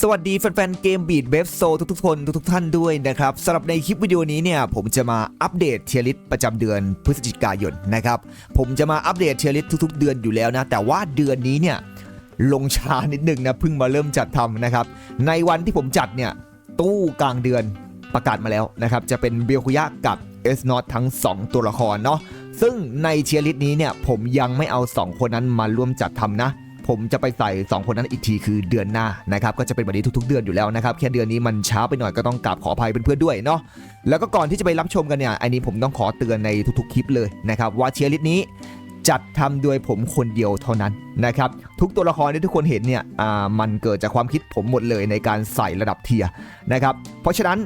สวัสดีแฟนๆ เกมบีดเบฟโซทุกๆ คนทุกๆ ท่านด้วยนะครับสำหรับในคลิปวิดีโอนี้เนี่ยผมจะมาอัปเดตเทียริสประจำเดือนพฤศจิกายนนะครับผมจะมาอัปเดตเทียริสทุกๆ เดือนอยู่แล้วนะ แต่ว่าเดือนนี้เนี่ยลงช้านิดนึงนะเพิ่งมาเริ่มจัดทำนะครับ ในวันที่ผมจัดเนี่ยตู้กลางเดือนประกาศมาแล้วนะครับจะเป็นเบลคุยะกับเอสนอตทั้ง 2 ตัวละครเนาะซึ่งในเทียริสนี้เนี่ยผมยังไม่เอา 2 คนนั้นมาร่วมจัดทำนะ ผมจะไปใส่ 2 คนนั้นอีกทีคือเดือนหน้านะครับก็จะเป็นแบบนี้ทุกๆ เดือนอยู่แล้วนะครับแค่เดือนนี้มันช้าไปหน่อยก็ต้องกราบขออภัยเพื่อนๆด้วยเนาะแล้วก็ก่อนที่จะไปรับชมกันเนี่ยอันนี้ผมต้องขอเตือนในทุกๆคลิปเลยนะครับว่าเชียร์ลิสต์นี้จัดทำโดยผมคนเดียวเท่านั้นนะครับทุกตัวละครที่ทุกคนเห็นเนี่ยอ่ามันเกิดจากความคิดผมหมดเลยในการใส่ระดับเทียนะครับเพราะฉะนั้น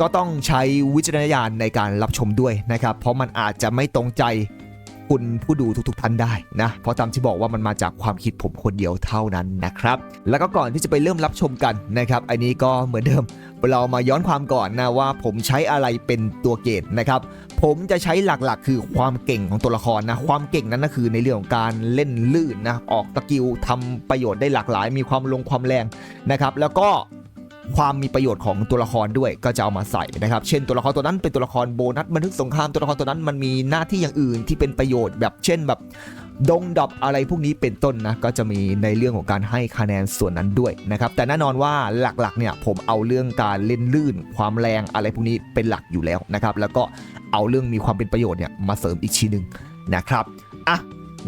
ก็ต้องใช้วิจารณญาณในการรับชมด้วยนะครับเพราะมันอาจจะไม่ตรงใจ คุณผู้ดูทุกๆท่านได้นะเพราะตามที่บอกว่ามันมาจากความคิดผมคนเดียวเท่านั้นนะครับแล้วก็ก่อนที่จะไปเริ่มรับชมกันนะครับอันนี้ก็เหมือนเดิมเรามาย้อนความก่อนนะว่าผมใช้อะไรเป็นตัวเกณฑ์นะครับ ผมจะใช้หลักๆ คือความเก่งของตัวละครนะความเก่งนั้นก็คือในเรื่องของการเล่นลื่นนะออกสกิลทำประโยชน์ได้หลากหลาย มีความลงความแรงนะครับ แล้วก็ ความมีประโยชน์ของตัวละครด้วยก็จะเอามาใส่นะครับ เช่นตัวละครตัวนั้นเป็นตัวละครโบนัสบันทึกสงครามตัวละครตัวนั้นมันมีหน้าที่อย่างอื่นที่เป็นประโยชน์แบบเช่นแบบดงดอบอะไรพวกนี้เป็นต้นนะก็จะมีในเรื่องของการให้คะแนนส่วนนั้นด้วยนะครับแต่แน่นอนว่าหลักๆเนี่ยผมเอาเรื่องการเล่นลื่น ความแรงอะไรพวกนี้เป็นหลักอยู่แล้วนะครับแล้วก็เอาเรื่องมีความเป็นประโยชน์เนี่ยมาเสริมอีกทีหนึ่งนะครับอะ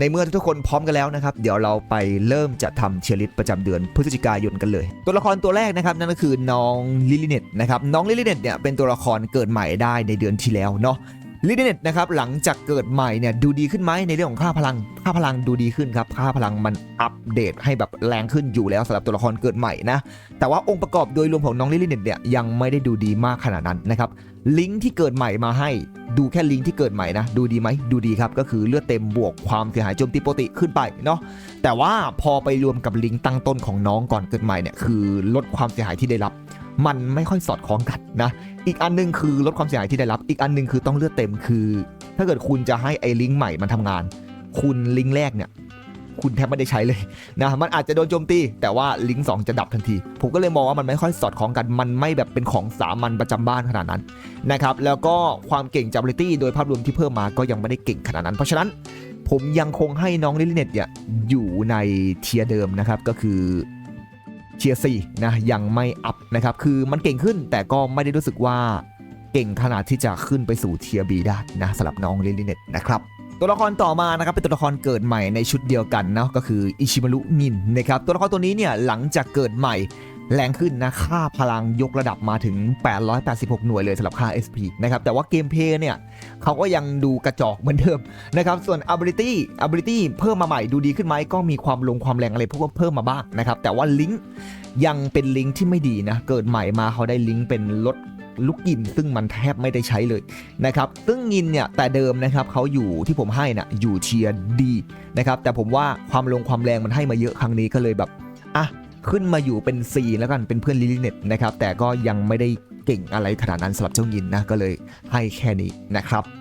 ในเมื่อทุกคนพร้อมกันแล้วนะครับ เดี๋ยวเราไปเริ่มจะทำเชียร์ลิสประจำเดือนพฤศจิกายนกันเลย ตัวละครตัวแรกนะครับนั่นก็คือน้องลิลิเนตนะครับน้องลิลิเนตเนี่ยเป็นตัวละครเกิดใหม่ได้ในเดือนที่แล้วเนาะ ลิลิเนตนะครับหลังจากเกิดใหม่เนี่ยดูดีขึ้นไหมในเรื่องของค่าพลังค่าพลังดูดีขึ้นครับค่าพลังมันอัปเดตให้แบบแรงขึ้นอยู่แล้วสำหรับตัวละครเกิดใหม่นะแต่ว่าองค์ประกอบโดยรวมของน้องลิลิเนตเนี่ยยังไม่ได้ดูดีมากขนาดนั้นนะครับลิงก์ที่เกิดใหม่มาให้ดูแค่ลิงก์ที่เกิดใหม่นะดูดีไหมดูดีครับก็คือเลือดเต็มบวกความเสียหายโจมตีปกติขึ้นไปเนาะแต่ว่าพอไปรวมกับลิงก์ตั้งต้นของน้องก่อนเกิดใหม่เนี่ยคือลดความเสียหายที่ได้รับ มันไม่ค่อยสอดคล้องกันนะ อีกอันหนึงคือลดความเสียหายที่ได้รับ อีกอันหนึงคือต้องเลือดเต็มคือ ถ้าเกิดคุณจะให้ไอ้ลิงก์ใหม่มันทำงาน คุณลิงก์แรกเนี่ยคุณแทบไม่ได้ใช้เลยนะมันอาจจะโดนโจมตี แต่ว่าลิงก์สองจะดับทันที ผมก็เลยมองว่ามันไม่ค่อยสอดคล้องกัน มันไม่แบบเป็นของสามัญประจำบ้านขนาดนั้นนะครับแล้วก็ความเก่งจาก ability โดยภาพรวมที่เพิ่มมาก็ยังไม่ได้เก่งขนาดนั้น เพราะฉะนั้นผมยังคงให้น้องลิลิเน็ตเนี่ยอยู่ในเทียเดิมนะครับก็คือ เทียร์สี่นะยังไม่อัพนะครับคือมันเก่งขึ้นแต่ก็ไม่ได้รู้สึกว่าเก่งขนาดที่จะขึ้นไปสู่เทียร์บีได้นะสำหรับน้องลิลิเนตนะครับตัวละครต่อมานะครับเป็นตัวละครเกิดใหม่ในชุดเดียวกันเนาะก็คืออิชิมารุนินนะครับตัวละครตัวนี้เนี่ยหลังจากเกิดใหม่ แรงขึ้นนะค่าพลังยกระดับมาถึง 886 หน่วยเลยสำหรับค่า SP นะครับแต่ว่าเกมเพลย์เนี่ยเขาก็ยังดูกระจอกเหมือนเดิมนะครับส่วน ability ability เพิ่มมาใหม่ดูดีขึ้นไหมก็มีความลงความแรงอะไรพวกเพิ่มมาบ้างนะครับแต่ว่าลิงก์ยังเป็นลิงก์ที่ไม่ดีนะเกิดใหม่มาเขาได้ลิงก์เป็นลดลูกยินซึ่งมันแทบไม่ได้ใช้เลยนะครับซึ่งยินเนี่ยแต่เดิมนะครับเขาอยู่ที่ผมให้นะ่ะอยู่เทียร์ดีนะครับแต่ผมว่าความลงความแรงมันให้มาเยอะครั้งนี้ก็เลยแบบอะ ขึ้นมาอยู่เป็น C แล้วกันเป็นเพื่อนลิลิเน็ตนะครับแต่ก็ยังไม่ได้เก่งอะไรขนาดนั้นสำหรับเจ้ายินนะก็เลยให้แค่นี้นะครับ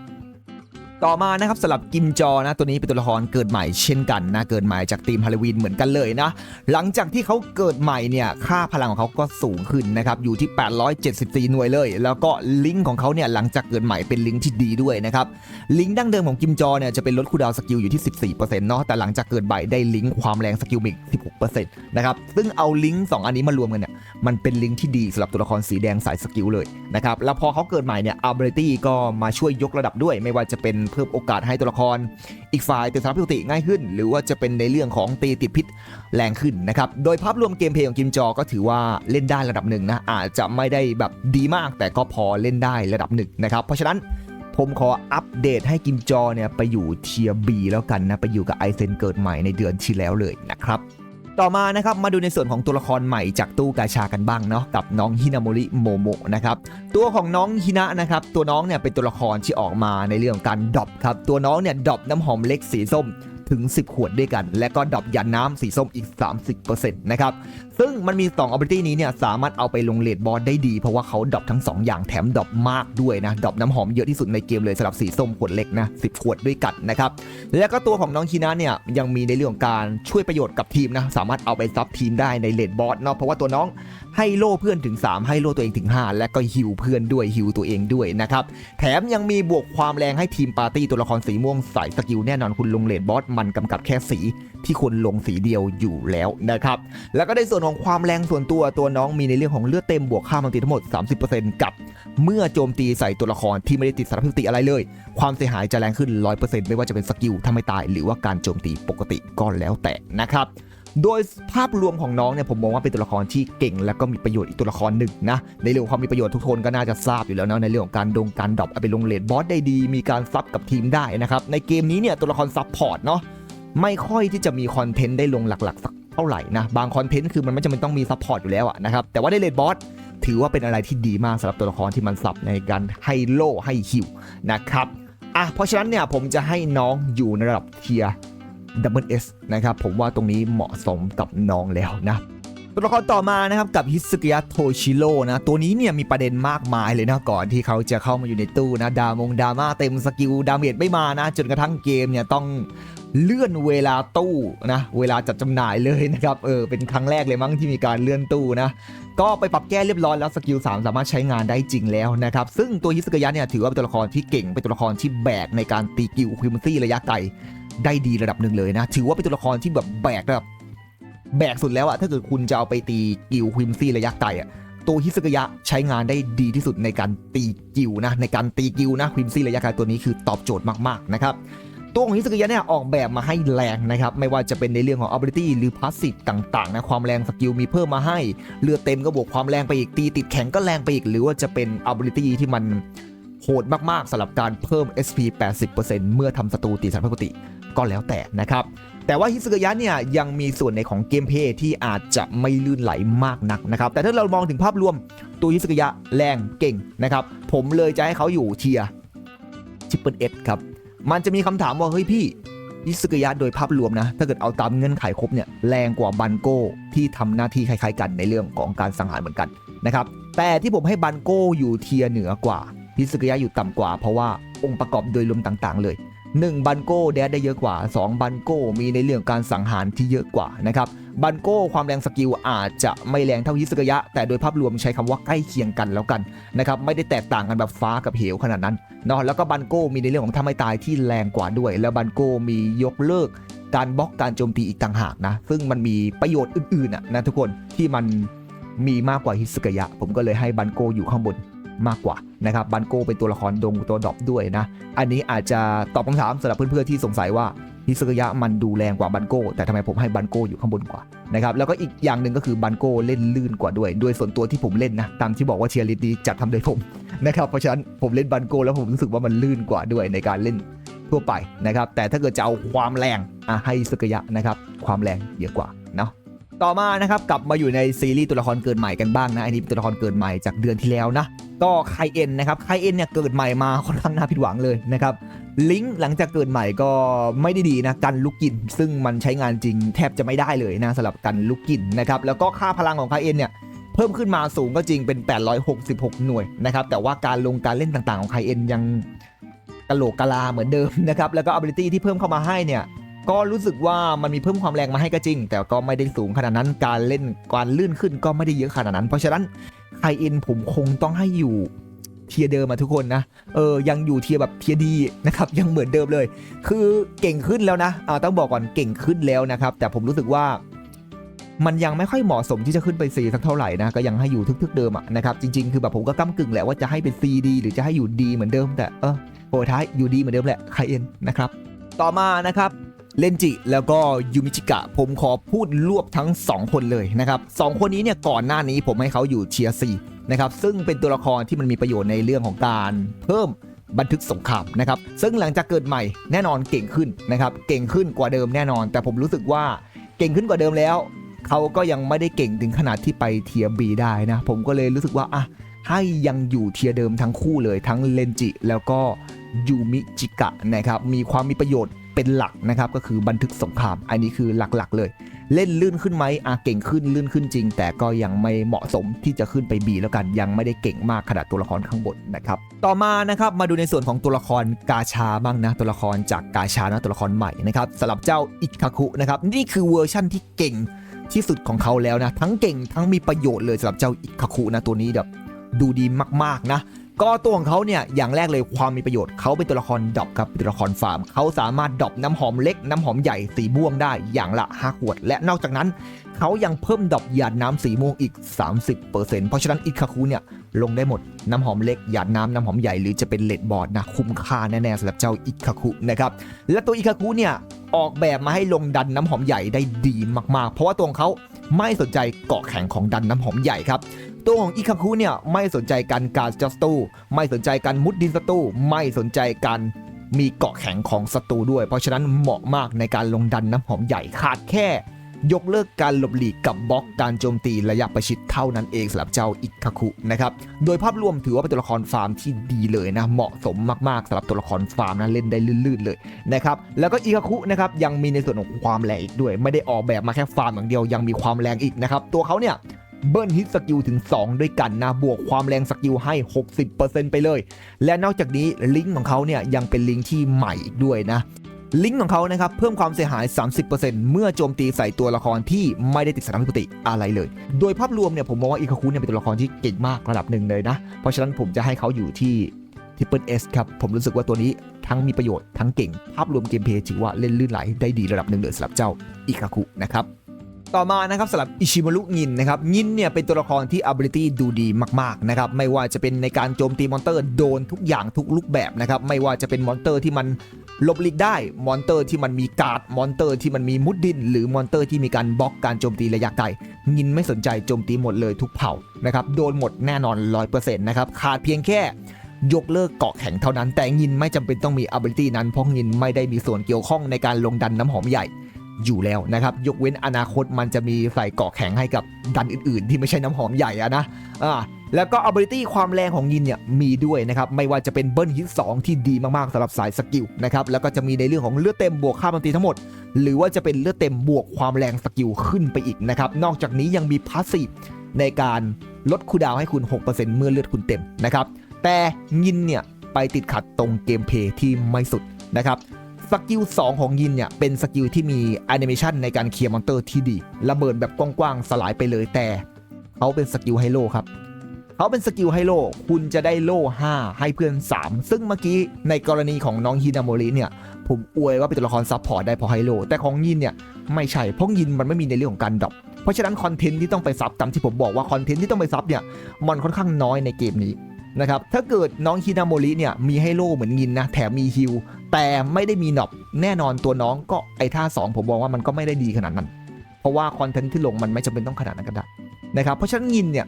ต่อมานะครับสำหรับกิมจอนะตัวนี้เป็นตัวละครเกิดใหม่เช่นกันนะเกิดใหม่จากทีมฮาโลวีนเหมือนกันเลยนะหลังจากที่เขาเกิดใหม่เนี่ยค่าพลังของเขาก็สูงขึ้นนะครับอยู่ที่ 874 หน่วยเลย แล้วก็ลิงก์ของเขาเนี่ยหลังจากเกิดใหม่เป็นลิงก์ที่ดีด้วยนะครับลิงก์ดั้งเดิมของกิมจอเนี่ยจะเป็นลดคูดาวสกิลอยู่ที่ 14%เนาะแต่หลังจากเกิดใหม่ได้ลิงก์ความแรงสกิลมิก16%นะครับซึ่งเอาลิงก์สองอันนี้มารวมกันเนี่ยมันเป็นลิงก์ที่ดีสำหรับตัวละครสีแดงสายสกิลเลยนะครับแล้วพอเขาเกิดใหม่เนี่ย ability ก็มาช่วยยกระดับด้วยไม่ว่าจะเป็นเพิ่มโอกาสให้ตัวละคร อีกฝ่ายติดสารพิติง่ายขึ้น หรือว่าจะเป็นในเรื่องของตีติดพิษแรงขึ้นนะครับโดยภาพรวมเกมเพลย์ของกิมจอก็ถือว่าเล่นได้ระดับหนึ่งนะอาจจะไม่ได้แบบดีมาก แต่ก็พอเล่นได้ระดับหนึ่งนะครับเพราะฉะนั้นผมขออัปเดตให้กิมจอเนี่ยไปอยู่เทียบีแล้วกันนะไปอยู่กับไอเซนเกิดใหม่ในเดือนที่แล้วเลยนะครับ ต่อมานะครับมาดูในส่วนของตัวละครใหม่จากตู้กาชากันบ้างเนาะกับน้องฮินาโมริโมโมะนะครับตัวของน้องฮินะนะครับตัวน้องเนี่ยเป็นตัวละครที่ออกมาในเรื่องการดอบครับตัวน้องเนี่ยดอบน้ำหอมเล็กสีส้มถึง 10 ขวดด้วยกัน และก็ดอบยันน้ำสีส้มอีก 30%นะครับ ซึ่งมันมี 2 ability นี้เนี่ยสามารถเอาไปลงเลดบอสได้ดี เพราะว่าเขาดรอปทั้ง 2 อย่างแถมดรอปมากด้วยนะดรอปน้ำหอมเยอะที่สุดในเกมเลยสำหรับสีส้มขวดเล็กนะ10 ขวดด้วยกันนะครับแล้วก็ตัวของน้องคีนะเนี่ยยังมีในเรื่องของการช่วยประโยชน์กับทีมนะสามารถเอาไปซับทีมได้ในเลดบอสเนาะเพราะว่าตัวน้องให้โล่เพื่อนถึง 3 ให้โล่ตัวเองถึง 5 และก็ฮิวเพื่อนด้วยฮิวตัวเองด้วยนะครับแถมยังมีบวกความแรงให้ทีมปาร์ตี้ตัวละครสีม่วงใส่สกิลแน่นอนคุณลงเลดบอสมันกำกับแค่สีที่คนลงสีเดียวอยู่แล้วนะครับแล้วก็ในส่วนของความแรงส่วนตัวตัวน้องมีในเรื่องของเลือดเต็มบวกค่ามันตีทั้งหมด 30%กับ เมื่อโจมตีใส่ตัวละครที่ไม่ได้ติดสารพิษติอะไรเลย ความเสียหายจะแรงขึ้น 100%ไม่ว่าจะเป็นสกิลถ้าไม่ตาย หรือว่าการโจมตีปกติก็แล้วแต่นะครับโดยภาพรวมของน้องเนี่ยผมมองว่าเป็นตัวละครที่เก่ง และก็มีประโยชน์อีกตัวละครหนึ่งนะในเรื่องความมีประโยชน์ทุกคนก็น่าจะทราบอยู่แล้วนะในเรื่องของการดงการดรอปเอาไปลงเลดบอสได้ดี มีการซับกับทีมได้นะครับในเกมนี้เนี่ยตัวละครซับพอร์ตเนาะไม่ค่อยที่จะมีคอนเทนต์ได้ลงหลักๆสัก เท่าไหร่นะบางคอนเทนต์คือมันไม่จำเป็นต้องมีซัพพอร์ตอยู่แล้วนะครับแต่ว่าได้เลดบอสถือว่าเป็นอะไรที่ดีมากสำหรับตัวละครที่มันซับในการให้โล่ให้ฮิวนะครับอะเพราะฉะนั้นเนี่ยผมจะให้น้องอยู่ในระดับเทียดับเบิลเอสนะครับผมว่าตรงนี้เหมาะสมกับน้องแล้วนะตัวละครต่อมานะครับกับฮิสกิยะโทชิโร่นะตัวนี้เนี่ยมีประเด็นมากมายเลยนะก่อนที่เขาจะเข้ามาอยู่ในตู้นะดามงดาม่าเต็มสกิลดาเมจไม่มานะจนกระทั่งเกมเนี่ยต้อง เลื่อนเวลาตู้นะเวลาจัดจำหน่ายเลยนะครับเออเป็นครั้งแรกเลยมั้งที่มีการเลื่อนตู้นะก็ไปปรับแก้เรียบร้อยแล้วสกิล3สามารถใช้งานได้จริงแล้วนะครับซึ่งตัวฮิสกยะเนี่ยถือว่าเป็นตัวละครที่เก่งเป็นตัวละครที่แบกในการตีกิลควิมซี่ระยะไกลได้ดีระดับหนึ่งเลยนะถือว่าเป็นตัวละครที่แบบแบกระดับแบกสุดแล้วอะถ้าเกิดคุณจะเอาไปตีกิลควิมซี่ระยะไกลอะตัวฮิสกยะใช้งานได้ดีที่สุดในการตีกิลนะในการตีกิลนะควิมซี่ระยะไกลตัวนี้คือตอบโจทย์มากๆนะครับ ตัวของฮิสกยะเนี่ยออกแบบมาให้แรงนะครับ ไม่ว่าจะเป็นในเรื่องของ ability หรือ passive ต่างๆนะความแรงสกิลมีเพิ่มมาให้ เลือดเต็มก็บวกความแรงไปอีกตีติดแข็งก็แรงไปอีก หรือว่าจะเป็น ability ที่มันโหดมากๆสำหรับการเพิ่ม SP 80%เมื่อทำศัตรูตีสารปกติก็แล้วแต่นะครับแต่ว่าฮิสกยะเนี่ยยังมีส่วนในของเกมเพลย์ที่อาจจะไม่ลื่นไหลมากนักนะครับ แต่ถ้าเรามองถึงภาพรวมตัวฮิสกยะแรงเก่งนะครับ ผมเลยจะให้เขาอยู่เทียร์ชิปเปิลเอครับ มันจะมีคำถามว่าเฮ้ยพี่นิสกยะโดยภาพรวมนะ ถ้าเกิดเอาตามเงื่อนไขครบเนี่ยแรงกว่าบันโก้ที่ทำหน้าที่คล้ายๆกันในเรื่องของการสังหารเหมือนกันนะครับแต่ที่ผมให้บันโก้อยู่เทียเหนือกว่านิสกยะอยู่ต่ำกว่า เพราะว่าองค์ประกอบโดยรวมต่างๆ เลย 1บันโก้แดดได้เยอะกว่า 2 บันโก้มีในเรื่องการสังหารที่เยอะกว่านะครับบันโก้ความแรงสกิลอาจจะไม่แรงเท่าฮิสกยะ แต่โดยภาพรวมใช้คำว่าใกล้เคียงกันแล้วกันนะครับไม่ได้แตกต่างกันแบบฟ้ากับเหวขนาดนั้นเนาะแล้วก็บันโก้มีในเรื่องของทำให้ตายที่แรงกว่าด้วย แล้วบันโก้มียกเลิก การบล็อกการโจมตีอีกต่างหากนะซึ่งมันมีประโยชน์อื่นๆนะทุกคนที่มันมีมากกว่าฮิสกยะ ผมก็เลยให้บันโก้อยู่ข้างบน มากกว่านะครับบันโก้เป็นตัวละครดงตัวดอปด้วยนะ อันนี้อาจจะตอบคำถามสำหรับเพื่อนๆที่สงสัยว่าฮิสกยะมันดูแรงกว่าบันโก้แต่ทำไมผมให้บันโก้อยู่ข้างบนกว่านะครับแล้วก็อีกอย่างหนึ่งก็คือบันโก้เล่นลื่นกว่าด้วย ด้วยส่วนตัวที่ผมเล่นนะตามที่บอกว่าเชียร์ลิสดีจัดทำโดยผมนะครับเพราะฉะนั้นผมเล่นบันโก้แล้วผมรู้สึกว่ามันลื่นกว่าด้วยในการเล่นทั่วไปนะครับแต่ถ้าเกิดจะเอาความแรงอะให้ฮิสกยะนะครับความแรงเยอะกว่าเนาะ ต่อมานะครับกลับมาอยู่ในซีรีส์ตัวละครเกิดใหม่กันบ้างนะอันนี้เป็นตัวละครเกิดใหม่จากเดือนที่แล้วนะก็ไคเอ็นนะครับไคเอ็นเนี่ยเกิดใหม่มาค่อนข้างน่าผิดหวังเลยนะครับลิงก์หลังจากเกิดใหม่ก็ไม่ได้ดีนะกันลูกกิน ซึ่งมันใช้งานจริงแทบจะไม่ได้เลยนะสำหรับกันลูกกินนะครับแล้วก็ค่าพลังของไคเอ็นเนี่ยเพิ่มขึ้นมาสูงก็จริงเป็น 866 หน่วยนะครับแต่ว่าการลงการเล่นต่างๆของไคเอ็นยังกะโหลกกะลาเหมือนเดิมนะครับแล้วก็ ability ที่เพิ่มเข้ามาให้เนี่ย ก็รู้สึกว่ามันมีเพิ่มความแรงมาให้ก็จริง แต่ก็ไม่ได้สูงขนาดนั้นการเล่นการลื่นขึ้นก็ไม่ได้เยอะขนาดนั้น เพราะฉะนั้นไฮเอ็นผมคงต้องให้อยู่เทียเดิมมาทุกคนนะ เออ ยังอยู่เทียแบบเทียดีนะครับ ยังเหมือนเดิมเลย คือเก่งขึ้นแล้วนะอ่าต้องบอกก่อนเก่งขึ้นแล้วนะครับ แต่ผมรู้สึกว่า มันยังไม่ค่อยเหมาะสมที่จะขึ้นไปซีสักเท่าไหร่นะ ก็ยังให้อยู่ทึกๆเดิมอะนะครับ จริง ๆ คือแบบผมก็ก้ากึ่งแหละว่าจะให้เป็นซีดีหรือจะให้อยู่ดีเหมือนเดิม แต่ เออโหท้ายอยู่ดีเหมือนเดิมแหละไฮเอ็นนะครับ ต่อมานะครับ เลนจิ แล้วก็ยูมิจิกะ ผมขอพูดรวบทั้ง 2 คนเลยนะครับสองคนนี้เนี่ยก่อนหน้านี้ผมให้เขาอยู่เทียร์ซีนะครับซึ่งเป็นตัวละครที่มันมีประโยชน์ในเรื่องของการเพิ่มบันทึกสงครามนะครับซึ่งหลังจากเกิดใหม่แน่นอนเก่งขึ้นนะครับเก่งขึ้นกว่าเดิมแน่นอน แต่ผมรู้สึกว่าเก่งขึ้นกว่าเดิมแล้ว เขาก็ยังไม่ได้เก่งถึงขนาดที่ไปเทียบีได้นะผมก็เลยรู้สึกว่าอะให้ยังอยู่เทียร์เดิมทั้งคู่เลยทั้งเลนจิ แล้วก็ยูมิจิกะนะครับมีความมีประโยชน์ เป็นหลักนะครับก็คือบันทึกสงคราม อันนี้คือหลักๆเลย เล่นลื่นขึ้นไหมอะเก่งขึ้นลื่นขึ้นจริง แต่ก็ยังไม่เหมาะสมที่จะขึ้นไป B แล้วกันยังไม่ได้เก่งมากขนาดตัวละครข้างบนนะครับต่อมานะครับมาดูในส่วนของตัวละครกาชาบ้างนะตัวละครจากกาชานะตัวละครใหม่นะครับสำหรับเจ้าอิคาคุนะครับนี่คือเวอร์ชั่นที่เก่งที่สุดของเขาแล้วนะทั้งเก่งทั้งมีประโยชน์เลยสำหรับเจ้าอิคาคุนะตัวนี้แบบดูดีมากๆนะ ก็ตัวของเขาเนี่ยอย่างแรกเลยความมีประโยชน์เขาเป็นตัวละครดอปครับเป็นตัวละครฟาร์มเขาสามารถดอปน้ำหอมเล็กน้ำหอมใหญ่สีม่วงได้อย่างละ5ขวด และนอกจากนั้นเขายังเพิ่มดอปหยาดน้ำสีม่วงอีก 30%เพราะฉะนั้นอิคาคุเนี่ยลงได้หมดน้ำหอมเล็กหยาดน้ำน้ำหอมใหญ่หรือจะเป็นเลดบอร์ดนะคุ้มค่าแน่ๆสำหรับเจ้าอิคาคุนะครับและตัวอิคาคุเนี่ยออกแบบมาให้ลงดันน้ำหอมใหญ่ได้ดีมากๆ เพราะว่าตัวของเขาไม่สนใจเกาะแข็งของดันน้ำหอมใหญ่ครับ ตัวของอิคาคุเนี่ยไม่สนใจการการจัสตูไม่สนใจการมุดดินสตูไม่สนใจการมีเกาะแข็งของศัตรูด้วย เพราะฉะนั้นเหมาะมากในการลงดันน้ำหอมใหญ่ขาดแค่ ยกเลิกการหลบหลีกกับบล็อกการโจมตีระยะประชิดเท่านั้นเองสำหรับเจ้าอิคาคุนะครับโดยภาพรวมถือว่าเป็นตัวละครฟาร์มที่ดีเลยนะเหมาะสมมากๆสำหรับตัวละครฟาร์มนะเล่นได้ลื่นๆเลยนะครับแล้วก็อิคาคุนะครับยังมีในส่วนของความแรงอีกด้วย ไม่ได้ออกแบบมาแค่ฟาร์มอย่างเดียวยังมีความแรงอีกนะครับตัวเขาเนี่ย เบิ้ลฮิตสกิลถึง 2 ด้วยกันนะ บวกความแรงสกิลให้ 60%ไปเลย และนอกจากนี้ลิงก์ของเขาเนี่ยยังเป็นลิงก์ที่ใหม่อีกด้วยนะลิงก์ของเขานะครับเพิ่มความเสียหาย 30%เมื่อโจมตีใส่ตัวละครที่ไม่ได้ติดสถานปกติอะไรเลย โดยภาพรวมเนี่ยผมมองว่าอิคาคุเนี่ยเป็นตัวละครที่เก่งมากระดับหนึ่งเลยนะ เพราะฉะนั้นผมจะให้เขาอยู่ที่ทิปเปิลเอสครับ ผมรู้สึกว่าตัวนี้ทั้งมีประโยชน์ทั้งเก่ง ภาพรวมเกมเพลย์ถือว่าเล่นลื่นไหลได้ดีระดับหนึ่งเลยสำหรับเจ้าอิคาคุนะครับ ต่อมานะครับสำหรับอิชิมารุงินนะครับงินเนี่ยเป็นตัวละครที่ ability ดูดีมากๆนะครับไม่ว่าจะเป็นในการโจมตีมอนเตอร์โดนทุกอย่างทุกรูปแบบนะครับไม่ว่าจะเป็นมอนเตอร์ที่มันหลบหลีกได้ มอนเตอร์ที่มันมีการ์ดมอนเตอร์ที่มันมีมุดดิน หรือมอนเตอร์ที่มีการบล็อกการโจมตีระยะไกลงินไม่สนใจโจมตีหมดเลยทุกเผ่านะครับโดนหมดแน่นอน 100%นะครับขาดเพียงแค่ยกเลิกเกาะแข็งเท่านั้น แต่งินไม่จำเป็นต้องมี ability นั้นเพราะงินไม่ได้มีส่วนเกี่ยวข้องในการลงดันน้ำหอมใหญ่ อยู่แล้วนะครับ ยกเว้นอนาคตมันจะมีใส่เกาะแข็งให้กับดันอื่นๆ ที่ไม่ใช่น้ำหอมใหญ่อะนะอ่าแล้วก็ ability ความแรงของยินเนี่ยมีด้วยนะครับ ไม่ว่าจะเป็นเบิ้ลฮิต2ที่ดีมากๆสำหรับสายสกิลนะครับ แล้วก็จะมีในเรื่องของเลือดเต็มบวกค่าโจมตีทั้งหมด หรือว่าจะเป็นเลือดเต็มบวกความแรงสกิลขึ้นไปอีกนะครับ นอกจากนี้ยังมีพาสซีฟในการลดคูดาวให้คุณ 6%เมื่อเลือดคุณเต็มนะครับ แต่ยินเนี่ยไปติดขัดตรงเกมเพย์ที่ไม่สุดนะครับ สกิล2ของยินเนี่ยเป็นสกิลที่มีแอนิเมชันในการเคลียร์มอนเตอร์ที่ดีระเบิดแบบกว้างๆสลายไปเลยแต่เขาเป็นสกิลไฮโลครับเขาเป็นสกิลไฮโลคุณจะได้โล่5ให้เพื่อน 3 ซึ่งเมื่อกี้ในกรณีของน้องฮินาโมริเนี่ยผมอวยว่าเป็นตัวละครซับพอร์ตได้พราะไฮโลแต่ของยินเนี่ยไม่ใช่เพราะยินมันไม่มีในเรื่องของการดรอปเพราะฉะนั้นคอนเทนต์ที่ต้องไปซับตามที่ผมบอกว่าคอนเทนต์ที่ต้องไปซับเนี่ยมันค่อนข้างน้อยในเกมนี้นะครับถ้าเกิดน้องฮินาโมริเนี่ยมีให้โลเหมือนยินนะแถมมีฮิล แต่ไม่ได้มีหนอบแน่นอนตัวน้องก็ไอท่า 2 ผมมองว่ามันก็ไม่ได้ดีขนาดนั้น เพราะว่าคอนเทนต์ที่ลงมันไม่จำเป็นต้องขนาดนั้นก็ได้นะครับเพราะฉะนั้นยินเนี่ย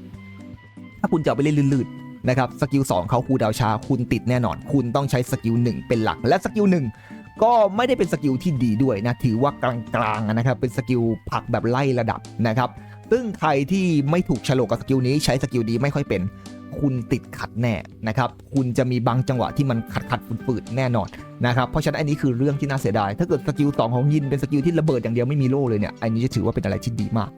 ถ้าคุณจะเอาไปเล่นลื่นๆนะครับสกิล2เขาคูดาวช้าคุณติดแน่นอน คุณต้องใช้สกิล1เป็นหลักและสกิล1ก็ไม่ได้เป็นสกิลที่ดีด้วยนะถือว่ากลางๆนะครับเป็นสกิลผักแบบไล่ระดับนะครับซึ่งใครที่ไม่ถูกฉลกกับสกิลนี้ใช้สกิลนี้ไม่ค่อยเป็น คุณติดขัดแน่นะครับ คุณจะมีบางจังหวะที่มันขัดขัดฝืดฝืดแน่นอน นะครับเพราะฉะนั้นอันนี้คือเรื่องที่น่าเสียดาย ถ้าเกิดสกิล2ของยินเป็นสกิลที่ระเบิดอย่างเดียวไม่มีโล่เลยเนี่ยอันนี้จะถือว่าเป็นอะไรที่ดีมาก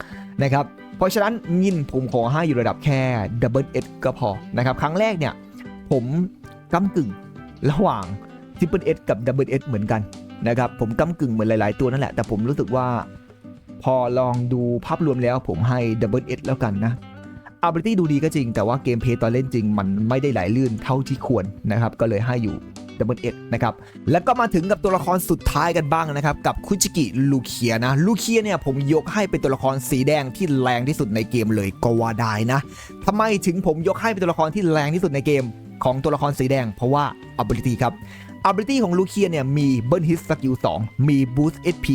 นะครับเพราะฉะนั้นยินผมขอให้อยู่ระดับแค่ดับเบิลเอก็พอนะครับครั้งแรกเนี่ยผมก้ากึ่งระหว่างทริปเปิลเอกับดับเบิลเอเหมือนกันนะครับผมก้ากึ่งเหมือนหลาย ๆ ตัวนั่นแหละแต่ผมรู้สึกว่า พอลองดูภาพรวมแล้วผมให้ดับเบิลเอแล้วกันนะ ability ดูดีก็จริงแต่ว่าเกมเพลย์ตอนเล่นจริงมันไม่ได้ไหลลื่นเท่าที่ควรนะครับก็เลยให้อยู่ ดับเบิลเอ็นะครับแล้วก็มาถึงกับตัวละครสุดท้ายกันบ้างนะครับกับคุจิกิลูเคียนะลูเคียเนี่ยผมยกให้เป็นตัวละครสีแดงที่แรงที่สุดในเกมเลยก็ว่าได้นะทำไมถึงผมยกให้เป็นตัวละครที่แรงที่สุดในเกม ของตัวละครสีแดง เพราะว่า ability ครับ ability ของลูเคียเนี่ยมีเบิร์นฮิตสกิล2มี boost HP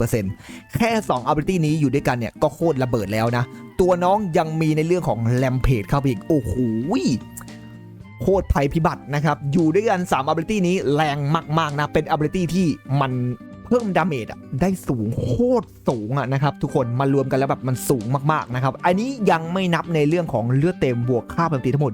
80%แค่ 2 ability นี้อยู่ด้วยกันเนี่ยก็โคตรระเบิดแล้วนะ ตัวน้องยังมีในเรื่องของแ a มเพจเข้าไปอีก โอ้โห โคตรภัยพิบัตินะครับ อยู่ด้วยกัน3 ability นี้แรงมากๆนะ เป็น ability ที่มัน เพิ่มดาเมจอะได้สูงโคตรสูงอะนะครับทุกคนมารวมกันแล้วแบบมันสูงมากๆนะครับอันนี้ยังไม่นับในเรื่องของเลือดเต็มบวกค่าโจมตีทั้งหมด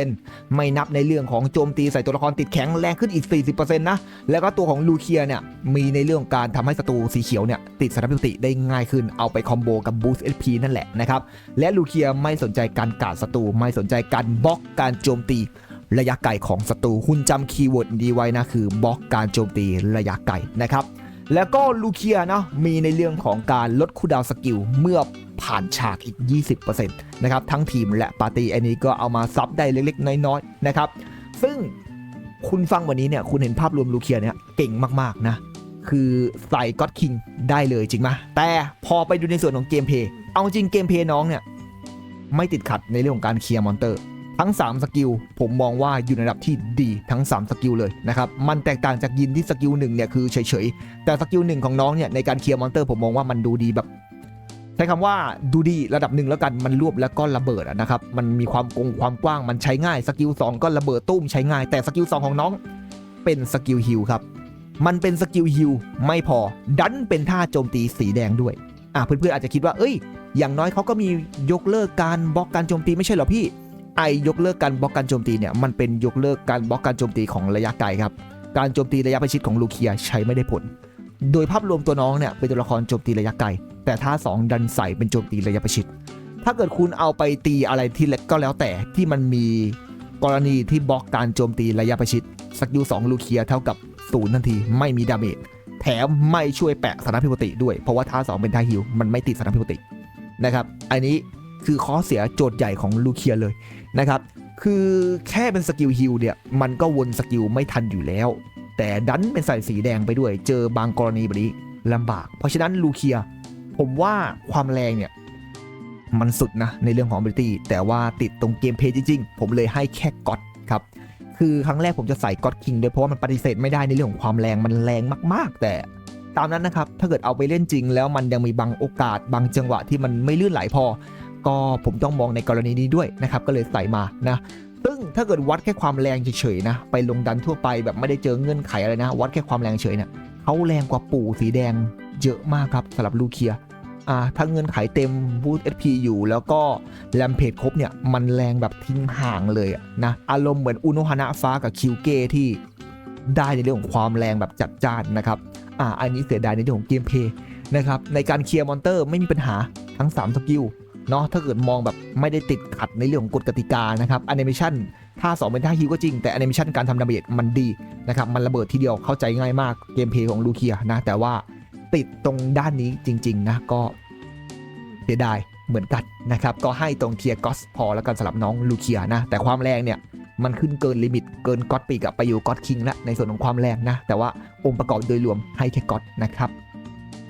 20%ไม่นับในเรื่องของโจมตีใส่ตัวละครติดแข็งแรงขึ้นอีก 40%นะแล้วก็ตัวของลูเคียเนี่ยมีในเรื่องการทำให้ศัตรูสีเขียวเนี่ยติดสานพิติได้ง่ายขึ้นเอาไปคอมโบกับบูสต์ HP นั่นแหละนะครับและลูเคียไม่สนใจการกาดศัตรูไม่สนใจการบล็อกการโจมตีระยะไกลของศัตรู คุณจำคีย์เวิร์ดดีไว้นะ คือบล็อกการโจมตีระยะไกลนะครับ แล้วก็ลูเคียเนาะมีในเรื่องของการลดคูดาวสกิลเมื่อผ่านฉากอีก 20%นะครับทั้งทีมและปาร์ตี้อันนี้ก็เอามาซับได้เล็กๆ น้อยๆนะครับซึ่งคุณฟังวันนี้เนี่ยคุณเห็นภาพรวมลูเคียเนี่ยเก่งมากๆนะคือใส่ก็ d คิงได้เลยจริงไหมแต่พอไปดูในส่วนของเกมเพย์เอาจริงเกมเพย์น้องเนี่ยไม่ติดขัดในเรื่องของการเคลียร์มอนเตอร์ ทั้ง 3 สกิล ผมมองว่าอยู่ในระดับที่ดีทั้ง 3 สกิลเลยนะครับ มันแตกต่างจากยินที่สกิลหนึ่งเนี่ยคือเฉยๆ แต่สกิลหนึ่งของน้องเนี่ยในการเคลียร์มอนเตอร์ผมมองว่ามันดูดีแบบใช้คำว่าดูดีระดับหนึ่งแล้วกันมันรวบแล้วก็ระเบิดนะครับมันมีความกงความกว้างมันใช้ง่ายสกิล2ก็ระเบิดตุ้มใช้ง่าย แต่สกิล2ของน้องเป็นสกิลฮิลครับมันเป็นสกิลฮิลไม่พอดันเป็นท่าโจมตีสีแดงด้วยอะเพื่อนๆอาจจะคิดว่าเอ้ย อย่างน้อยเขาก็มียกเลิกการบล็อกการโจมตีไม่ใช่เหรอพี่ ไอยกเลิกการบล็อกการโจมตีเนี่ยมันเป็นยกเลิกการบล็อกการโจมตีของระยะไกลครับ การโจมตีระยะประชิดของลูเคียใช้ไม่ได้ผล โดยภาพรวมตัวน้องเนี่ยเป็นตัวละครโจมตีระยะไกล แต่ท่าสองดันใส่เป็นโจมตีระยะประชิด ถ้าเกิดคุณเอาไปตีอะไรที่เล็กก็แล้วแต่ที่มันมีกรณีที่บล็อกการโจมตีระยะประชิดสกิลสองลูเคียเท่ากับศูนย์ทันทีไม่มีดาเมจแถมไม่ช่วยแปะสถานพิปติด้วยเพราะว่าท่าสองเป็นท่าฮิวมันไม่ติดสถานพิปตินะครับอันนี้คือข้อเสียโจทย์ใหญ่ของลูเคียเลย นะครับ คือแค่เป็นสกิลฮิวเนี่ย มันก็วนสกิลไม่ทันอยู่แล้ว แต่ดันเป็นใส่สีแดงไปด้วย เจอบางกรณีแบบนี้ลำบาก เพราะฉะนั้นลูเคีย ผมว่าความแรงเนี่ย มันสุดนะ ในเรื่องของ ability แต่ว่าติดตรงเกมเพย์จริงๆ ผมเลยให้แค่ก็อดครับ คือครั้งแรกผมจะใส่ก็อดคิงด้วยเพราะว่ามันปฏิเสธไม่ได้ในเรื่องของความแรงมันแรงมาก ๆ แต่ตามนั้นนะครับ ถ้าเกิดเอาไปเล่นจริง แล้วมันยังมีบางโอกาสบางจังหวะที่มันไม่ลื่นไหลพอ ก็ผมต้องมองในกรณีนี้ด้วยนะครับก็เลยใส่มานะซึ่งถ้าเกิดวัดแค่ความแรงเฉยๆนะไปลงดันทั่วไปแบบไม่ได้เจอเงื่อนไขอะไรนะ วัดแค่ความแรงเฉยเนี่ยเขาแรงกว่าปู่สีแดงเยอะมากครับสำหรับลูเคียอ่าถ้าเงื่อนไขเต็มบูตเอพีอยู่ แล้วก็แรมเพจครบเนี่ยมันแรงแบบทิ้งห่างเลยนะอารมณ์เหมือนอุโนฮานะฟ้ากับคิวเกที่ได้ในเรื่องของความแรงแบบจัดจ้านนะครับอ่าอันนี้เสียดายในเรื่องของเกมเพย์นะครับในการเคลียร์มอนเตอร์ไม่มีปัญหาทั้ง 3 สกิล เนาะถ้าเกิดมองแบบไม่ได้ติดขัดในเรื่องของกฎกติกานะครับแอนิเมชันท่า 2 เป็นท่าฮิวก็จริง แต่แอนิเมชันการทำดาเมจมันดีนะครับ มันระเบิดทีเดียวเข้าใจง่ายมากเกมเพลย์ของลูเคียนะ แต่ว่าติดตรงด้านนี้จริง ๆ นะ ก็เสียดายเหมือนกันนะครับ ก็ให้ตรงเทียร์ก็สพอแล้วกันสำหรับน้องลูเคียนะ แต่ความแรงเนี่ยมันขึ้นเกินลิมิตเกินก็อดปีกอะไปอยู่ก็อดคิงแล้วในส่วนของความแรงนะ แต่ว่าองค์ประกอบโดยรวมให้แค่ก็อดนะครับ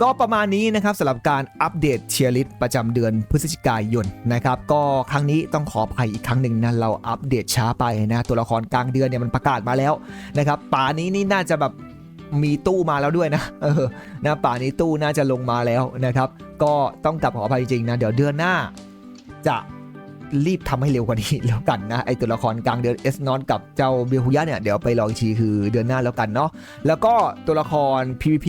ก็ประมาณนี้นะครับสำหรับการอัปเดตเชียร์ลิสต์ประจำเดือนพฤศจิกายนนะครับก็ครั้งนี้ต้องขออภัยอีกครั้งหนึ่งนะเราอัปเดตช้าไปนะตัวละครกลางเดือนเนี่ยมันประกาศมาแล้วนะครับป่านี้นี่น่าจะแบบมีตู้มาแล้วด้วยนะเออนะป่านี้ตู้น่าจะลงมาแล้วนะครับ ก็ต้องกลับขออภัยจริงนะเดี๋ยวเดือนหน้าจะ รีบทำให้เร็วกว่านี้แล้วกันนะไอตัวละครกลางเดือนเอสนอนกับเจ้าเบลฮุยะเนี่ยเดี๋ยวไปลองอีกทีคือเดือนหน้าแล้วกันเนาะแล้วก็ตัวละคร PVP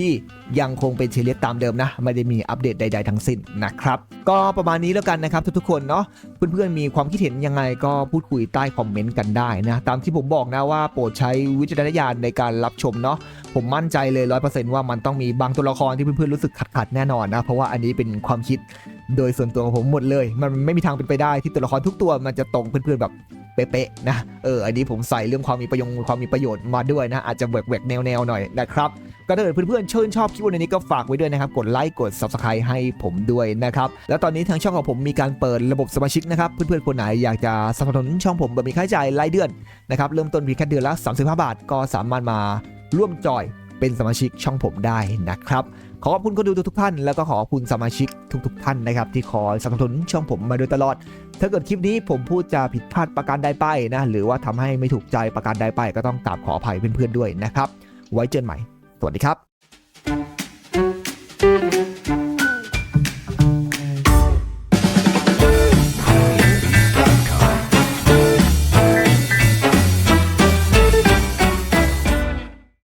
ยังคงเป็นเชเลตตามเดิมนะ ไม่ได้มีอัปเดตใด ๆ ทั้งสิ้นนะครับ ก็ประมาณนี้แล้วกันนะครับทุกๆคนเนาะ เพื่อนๆมีความคิดเห็นยังไงก็พูดคุยใต้คอมเมนต์กันได้นะ ตามที่ผมบอกนะว่าโปรดใช้วิจารณญาณในการรับชมเนาะผมมั่นใจเลย 100%ว่ามันต้องมีบางตัวละครที่เพื่อนๆรู้สึกขัดๆแน่นอนนะ เพราะว่าอันนี้เป็นความคิดโดยส่วนตัวของผมหมดเลย มันไม่มีทางเป็นไปได้ที่ตัวละครทุกตัวมันจะตรงเพื่อนๆแบบ เป๊ะๆนะเอออันนี้ผมใส่เรื่องความมีประโยชน์ความมีประโยชน์มาด้วยนะอาจจะแหวกๆแนวๆหน่อยนะครับก็ถ้าเกิดเพื่อนๆชื่นชอบคลิปวันนี้ก็ฝากไว้ด้วยนะครับ กดไลค์กด subscribe ให้ผมด้วยนะครับ แล้วตอนนี้ทางช่องของผมมีการเปิดระบบสมาชิกนะครับ เพื่อนๆคนไหนอยากจะสนับสนุนช่องผมแบบมีค่าใช้จ่ายรายเดือนนะครับเริ่มต้นเพียงแค่เดือนละ 35 บาท ก็สามารถมาร่วมจอยเป็นสมาชิกช่องผมได้นะครับ ขอขอบคุณคนดูทุกท่าน แล้วก็ขอขอบคุณสมาชิกทุก ๆ ท่านนะครับที่คอยสนับสนุนช่องผมมาโดยตลอด ถ้าเกิดคลิปนี้ผมพูดจะผิดพลาดประการใดไปนะหรือว่าทำให้ไม่ถูกใจประการใดไป ก็ต้องกราบขออภัยเพื่อนๆด้วยนะครับ ไว้เจอกันใหม่ สวัสดีครับ thank you